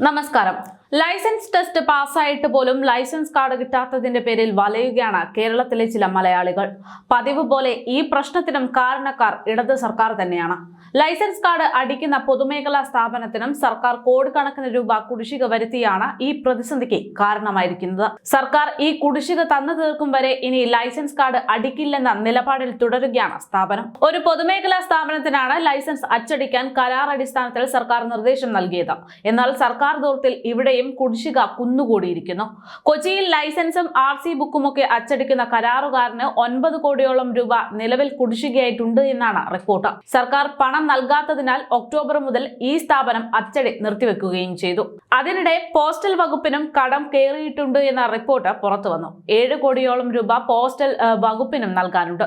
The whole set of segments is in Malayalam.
నమస్కారం. ലൈസൻസ് ടെസ്റ്റ് പാസ്സായിട്ട് പോലും ലൈസൻസ് കാർഡ് കിട്ടാത്തതിന്റെ പേരിൽ വലയുകയാണ് കേരളത്തിലെ ചില മലയാളികൾ. പതിവ് പോലെ ഈ പ്രശ്നത്തിനും കാരണക്കാർ ഇടത് സർക്കാർ തന്നെയാണ്. ലൈസൻസ് കാർഡ് അടിക്കുന്ന പൊതുമേഖലാ സ്ഥാപനത്തിനും സർക്കാർ കോടിക്കണക്കിന് രൂപ കുടിശ്ശിക വരുത്തിയാണ് ഈ പ്രതിസന്ധിക്ക് കാരണമായിരിക്കുന്നത്. സർക്കാർ ഈ കുടിശ്ശിക തന്നു തീർക്കും വരെ ഇനി ലൈസൻസ് കാർഡ് അടിക്കില്ലെന്ന നിലപാടിൽ തുടരുകയാണ് സ്ഥാപനം. ഒരു പൊതുമേഖലാ സ്ഥാപനത്തിനാണ് ലൈസൻസ് അച്ചടിക്കാൻ കരാർ അടിസ്ഥാനത്തിൽ സർക്കാർ നിർദ്ദേശം നൽകിയത്. എന്നാൽ സർക്കാർ ദൂരത്തിൽ ഇവിടെയും കുടിശ്ശിക കുന്നുകൂടിയിരിക്കുന്നു. കൊച്ചിയിൽ ലൈസൻസും ആർ സി ബുക്കുമൊക്കെ അച്ചടിക്കുന്ന കരാറുകാരന് ഒൻപത് കോടിയോളം രൂപ നിലവിൽ കുടിശ്ശികയായിട്ടുണ്ട് എന്നാണ് റിപ്പോർട്ട്. സർക്കാർ പണം നൽകാത്തതിനാൽ ഒക്ടോബർ മുതൽ ഈ സ്ഥാപനം അച്ചടി നിർത്തിവെക്കുകയും ചെയ്തു. അതിനിടെ പോസ്റ്റൽ വകുപ്പിനും കടം കയറിയിട്ടുണ്ട് എന്ന റിപ്പോർട്ട് പുറത്തു വന്നു. ഏഴ് കോടിയോളം രൂപ പോസ്റ്റൽ വകുപ്പിനും നൽകാനുണ്ട്.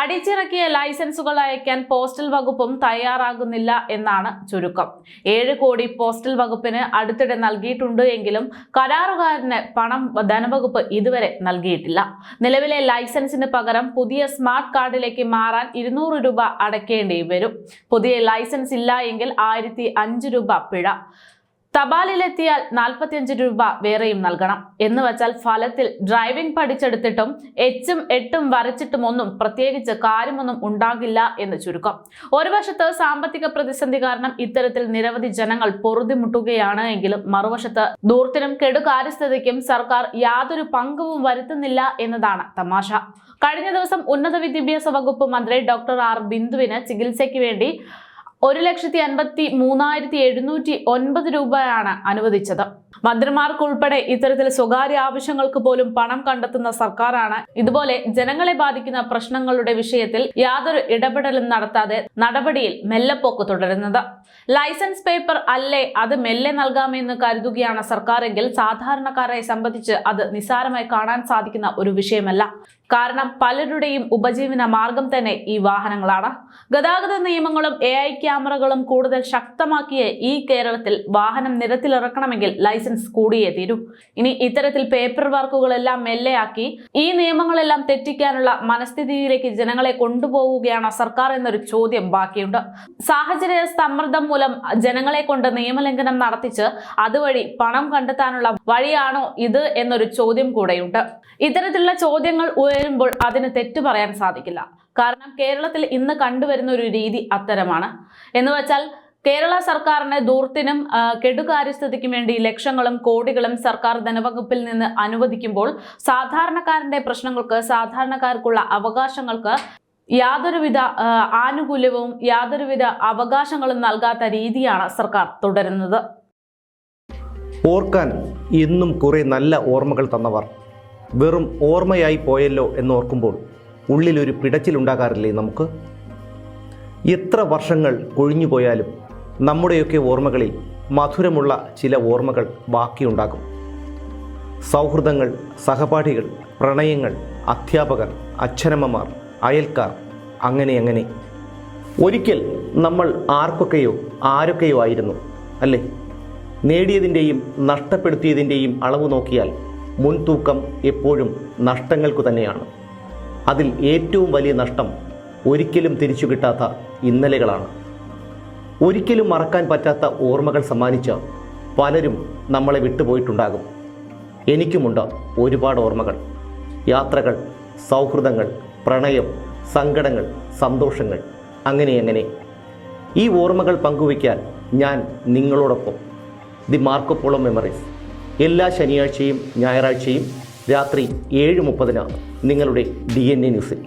അടിച്ചിറക്കിയ ലൈസൻസുകൾ അയക്കാൻ പോസ്റ്റൽ വകുപ്പും തയ്യാറാകുന്നില്ല എന്നാണ് ചുരുക്കം. ഏഴ് കോടി പോസ്റ്റൽ വകുപ്പിന് അടുത്തിടെ നൽകിയിട്ടുണ്ട് എങ്കിലും കരാറുകാരന് പണം ധനവകുപ്പ് ഇതുവരെ നൽകിയിട്ടില്ല. നിലവിലെ ലൈസൻസിന് പകരം പുതിയ സ്മാർട്ട് കാർഡിലേക്ക് മാറാൻ ഇരുന്നൂറ് രൂപ അടയ്ക്കേണ്ടി വരും. പുതിയ ലൈസൻസ് ഇല്ല എങ്കിൽ ആയിരത്തി രൂപ പിഴ. തപാലിലെത്തിയാൽ നാൽപ്പത്തിയഞ്ച് രൂപ വേറെയും നൽകണം. എന്ന് വെച്ചാൽ ഫലത്തിൽ ഡ്രൈവിംഗ് പഠിച്ചെടുത്തിട്ടും എച്ചും എട്ടും വരച്ചിട്ടും ഒന്നും പ്രത്യേകിച്ച് കാര്യമൊന്നും ഉണ്ടാകില്ല എന്ന് ചുരുക്കം. ഒരു വശത്ത് സാമ്പത്തിക പ്രതിസന്ധി കാരണം ഇത്തരത്തിൽ നിരവധി ജനങ്ങൾ പൊറുതിമുട്ടുകയാണ് എങ്കിലും മറുവശത്ത് ദൂർത്തിനും കെടുകാര്യസ്ഥതയ്ക്കും സർക്കാർ യാതൊരു പങ്കവും വരുത്തുന്നില്ല എന്നതാണ് തമാശ. കഴിഞ്ഞ ദിവസം ഉന്നത വിദ്യാഭ്യാസ വകുപ്പ് മന്ത്രി ഡോക്ടർ ആർ ബിന്ദുവിന് ചികിത്സയ്ക്ക് വേണ്ടി ഒരു ലക്ഷത്തി അൻപത്തി മൂന്നായിരത്തി എഴുന്നൂറ്റി ഒൻപത് രൂപയാണ് അനുവദിച്ചത്. മന്ത്രിമാർക്കുൾപ്പെടെ ഇത്തരത്തിൽ സ്വകാര്യ ആവശ്യങ്ങൾക്ക് പോലും പണം കണ്ടെത്തുന്ന സർക്കാരാണ് ഇതുപോലെ ജനങ്ങളെ ബാധിക്കുന്ന പ്രശ്നങ്ങളുടെ വിഷയത്തിൽ യാതൊരു ഇടപെടലും നടത്താതെ നടപടിയിൽ മെല്ലെപ്പോക്ക് തുടരുന്നത്. ലൈസൻസ് പേപ്പർ അല്ലേ അത് മെല്ലെ നൽകാമെന്ന് കരുതുകയാണ് സർക്കാരെങ്കിൽ സാധാരണക്കാരെ സംബന്ധിച്ച് അത് നിസ്സാരമായി കാണാൻ സാധിക്കുന്ന ഒരു വിഷയമല്ല. കാരണം പലരുടെയും ഉപജീവന മാർഗം തന്നെ ഈ വാഹനങ്ങളാണ്. ഗതാഗത നിയമങ്ങളും എ ഐ ക്യാമറകളും കൂടുതൽ ശക്തമാക്കിയ ഈ കേരളത്തിൽ വാഹനം നിരത്തിലിറക്കണമെങ്കിൽ ലൈസൻസ് കൂടിയേ തീരൂ. ഇനി ഇത്തരത്തിൽ പേപ്പർ വർക്കുകളെല്ലാം മെല്ലെയാക്കി ഈ നിയമങ്ങളെല്ലാം തെറ്റിക്കാനുള്ള മനസ്ഥിതിയിലേക്ക് ജനങ്ങളെ കൊണ്ടുപോവുകയാണ് സർക്കാർ എന്നൊരു ചോദ്യം ബാക്കിയുണ്ട്. സാഹചര്യ സമ്മർദ്ദം മൂലം ജനങ്ങളെ കൊണ്ട് നിയമലംഘനം നടത്തിച്ച് അതുവഴി പണം കണ്ടെത്താനുള്ള വഴിയാണോ ഇത് എന്നൊരു ചോദ്യം കൂടെയുണ്ട്. ഇത്തരത്തിലുള്ള ചോദ്യങ്ങൾ ഉയരുമ്പോൾ അതിന് തെറ്റു പറയാൻ സാധിക്കില്ല. കാരണം കേരളത്തിൽ ഇന്ന് കണ്ടുവരുന്ന ഒരു രീതി അത്തരമാണ്. എന്ന് വെച്ചാൽ കേരള സർക്കാരിന് ദൂർത്തിനും കെടുകാര്യസ്ഥതയ്ക്കും വേണ്ടി ലക്ഷങ്ങളും കോടികളും സർക്കാർ ധനവകുപ്പിൽ നിന്ന് അനുവദിക്കുമ്പോൾ സാധാരണക്കാരന്റെ പ്രശ്നങ്ങൾക്ക് സാധാരണക്കാർക്കുള്ള അവകാശങ്ങൾക്ക് യാതൊരുവിധ ആനുകൂല്യവും യാതൊരുവിധ അവകാശങ്ങളും നൽകാത്ത രീതിയാണ് സർക്കാർ തുടരുന്നത്. ഓർക്കാൻ ഇന്നും കുറേ നല്ല ഓർമ്മകൾ തന്നവർ. വെറും ഓർമ്മയായി പോയല്ലോ എന്നോർക്കുമ്പോൾ ഉള്ളിലൊരു പിടച്ചിലുണ്ടാകാറില്ലേ നമുക്ക്? എത്ര വർഷങ്ങൾ കൊഴിഞ്ഞു പോയാലും നമ്മുടെയൊക്കെ ഓർമ്മകളിൽ മധുരമുള്ള ചില ഓർമ്മകൾ ബാക്കിയുണ്ടാകും. സൗഹൃദങ്ങൾ സഹപാഠികൾ പ്രണയങ്ങൾ അധ്യാപകർ അച്ഛനമ്മമാർ അയൽക്കാർ അങ്ങനെ അങ്ങനെ. ഒരിക്കൽ നമ്മൾ ആർക്കൊക്കെയോ ആരൊക്കെയോ ആയിരുന്നു അല്ലേ? നേടിയതിന്റെയും നഷ്ടപ്പെടുത്തിയതിന്റെയും അളവ് നോക്കിയാൽ മുൻതൂക്കം എപ്പോഴും നഷ്ടങ്ങൾക്കു തന്നെയാണ്. അതിൽ ഏറ്റവും വലിയ നഷ്ടം ഒരിക്കലും തിരിച്ചു കിട്ടാത്ത ഇന്നലകളാണ്. ഒരിക്കലും മറക്കാൻ പറ്റാത്ത ഓർമ്മകൾ സമ്മാനിച്ച പലരും നമ്മളെ വിട്ടുപോയിട്ടുണ്ടാകും. എനിക്കുമുണ്ട് ഒരുപാട് ഓർമ്മകൾ. യാത്രകൾ സൗഹൃദങ്ങൾ പ്രണയം സങ്കടങ്ങൾ സന്തോഷങ്ങൾ അങ്ങനെ അങ്ങനെ. ഈ ഓർമ്മകൾ പങ്കുവയ്ക്കാൻ ഞാൻ നിങ്ങളോടൊപ്പം. The Marco Polo memories. എല്ലാ ശനിയാഴ്ചയും ഞായറാഴ്ചയും രാത്രി ഏഴ് മുപ്പതിനാണ് നിങ്ങളുടെ ഡി എൻ എ ന്യൂസിൽ.